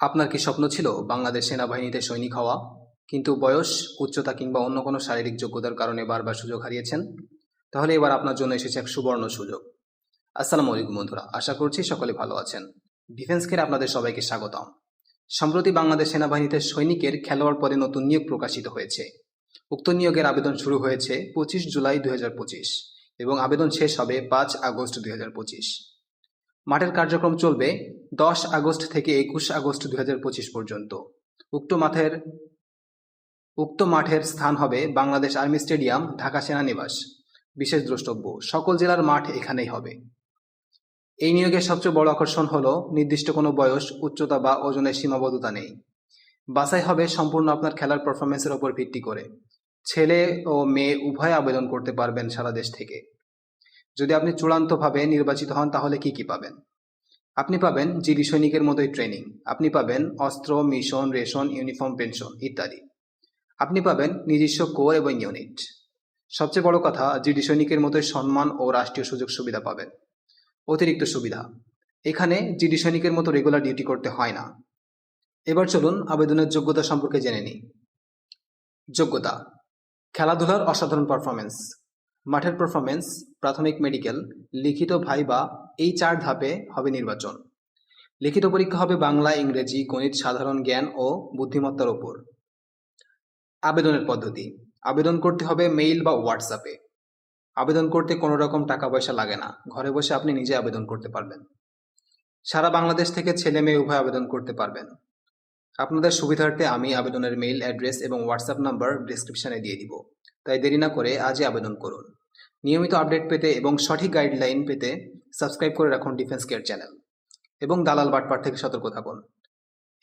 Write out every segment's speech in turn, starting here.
আপনার কি স্বপ্ন ছিল বাংলাদেশ সেনাবাহিনীতে সৈনিক হওয়া? কিন্তু বয়স, উচ্চতা কিংবা অন্য কোনো শারীরিক যোগ্যতার কারণে বারবার সুযোগ হারিয়েছেন? তাহলে এবার আপনার জন্য এসেছে এক সুবর্ণ সুযোগ। আসসালামু আলাইকুম বন্ধুরা, আশা করছি সকলে ভালো আছেন। ডিফেন্স কেয়ার আপনাদের সবাইকে স্বাগতম। সম্প্রতি বাংলাদেশ সেনাবাহিনীতে সৈনিকের খেলোয়াড় পদে নতুন নিয়োগ প্রকাশিত হয়েছে। উক্ত নিয়োগের আবেদন শুরু হয়েছে পঁচিশ জুলাই দুই হাজার পঁচিশ এবং আবেদন শেষ হবে পাঁচ আগস্ট দুই হাজার পঁচিশ। মাঠের কার্যক্রম চলবে দশ আগস্ট থেকে একুশ আগস্ট দুই হাজার পঁচিশ পর্যন্ত। উক্ত মাঠের উক্ত মাঠের স্থান হবে বাংলাদেশ আর্মি স্টেডিয়াম, ঢাকা সেনানিবাস। বিশেষ দ্রষ্টব্য, সকল জেলার মাঠ এখানেই হবে। এই নিয়োগের সবচেয়ে বড় আকর্ষণ হলো, নির্দিষ্ট কোনো বয়স, উচ্চতা বা ওজনের সীমাবদ্ধতা নেই। বাছাই হবে সম্পূর্ণ আপনার খেলার পারফরমেন্সের উপর ভিত্তি করে। ছেলে ও মেয়ে উভয় আবেদন করতে পারবেন সারা দেশ থেকে। যদি আপনি চূড়ান্তভাবে নির্বাচিত হন, তাহলে কি কি পাবেন? আপনি পাবেন জিডি সৈনিকের মতোই ট্রেনিং। আপনি পাবেন অস্ত্র, মিশন, রেশন, ইউনিফর্ম, পেনশন ইত্যাদি। আপনি পাবেন নিজস্ব কোর এবং ইউনিট। সবচেয়ে বড় কথা, জিডি সৈনিকের মতোই সম্মান ও রাষ্ট্রীয় সুযোগ সুবিধা পাবেন। অতিরিক্ত সুবিধা, এখানে জিডি সৈনিকের মতো রেগুলার ডিউটি করতে হয় না। এবার চলুন আবেদনের যোগ্যতা সম্পর্কে জেনে নিই। যোগ্যতা, খেলাধুলার অসাধারণ পারফরমেন্স মাঠের পারফরমেন্স প্রাথমিক মেডিকেল লিখিত ভাইবা এই চার ধাপে হবে নির্বাচন। লিখিত পরীক্ষা হবে বাংলা, ইংরেজি, গণিত, সাধারণ জ্ঞান ও বুদ্ধিমত্তার ওপর আবেদনের পদ্ধতি, আবেদন করতে হবে মেইল বা হোয়াটসঅ্যাপে আবেদন করতে কোনো রকম টাকা পয়সা লাগে না, ঘরে বসে আপনি নিজে আবেদন করতে পারবেন। সারা বাংলাদেশ থেকে ছেলে মেয়ে উভয় আবেদন করতে পারবেন। আপনাদের সুবিধার্থে আমি আবেদনের মেইল অ্যাড্রেস এবং হোয়াটসঅ্যাপ নাম্বার ডিসক্রিপশনে দিয়ে দিব। তাই দেরি না করে আজই আবেদন করুন। নিয়মিত আপডেট পেতে এবং সঠিক গাইডলাইন পেতে সাবস্ক্রাইব করে রাখুন ডিফেন্স কেয়ার চ্যানেল। এবং দালাল বাটপার থেকে সতর্ক থাকুন।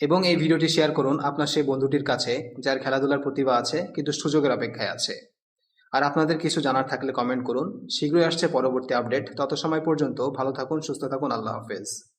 এবং এই ভিডিওটি শেয়ার করুন আপনার সেই বন্ধুটির কাছে যার খেলাধুলার প্রতিভা আছে কিন্তু সুযোগের অপেক্ষায় আছে। আর আপনাদের কিছু জানার থাকলে কমেন্ট করুন। শীঘ্রই আসছে পরবর্তী আপডেট। তত সময় পর্যন্ত ভালো থাকুন, সুস্থ থাকুন। আল্লাহ হাফেজ।